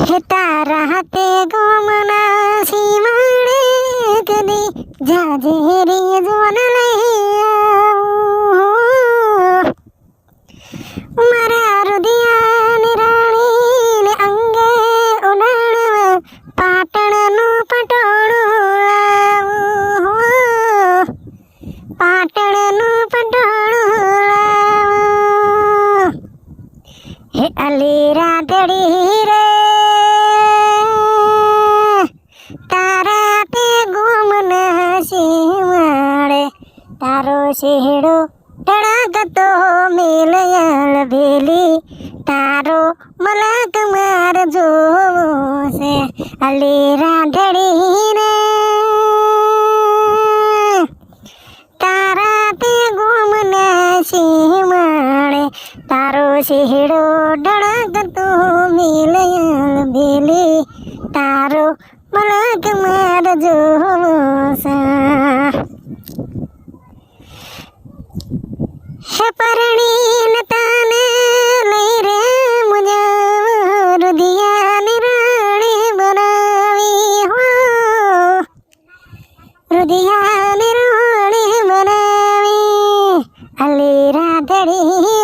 হেতা রাহাতে গমনা সীমাড়ে কদে জাজে রে জোনালে মারা রুদিয়ান রাণীন অঙ্গে উনাণ পাটণ নো পটণ পাটণ নো পটণ અલી રાતડી રે. તારા તે ગુમના સીમાડે તારો શેડો તો મેલયલ ભેલી. તારો મલક માર જોવો છે. અલી રાધડી શેડો ધડકતો મેલયલ ભેલી તારો મલક માર છે હે પરણીને તને લઈ રે મુજા રુદિયા રાણી બનાવી હો. રુદિયા રાણી બનાવી અલી રાધડી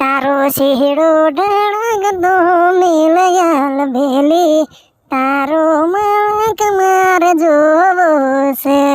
તારો શેડો ઢળગતો મિલયાલ બેલી તારો મલક માર જોવો છે.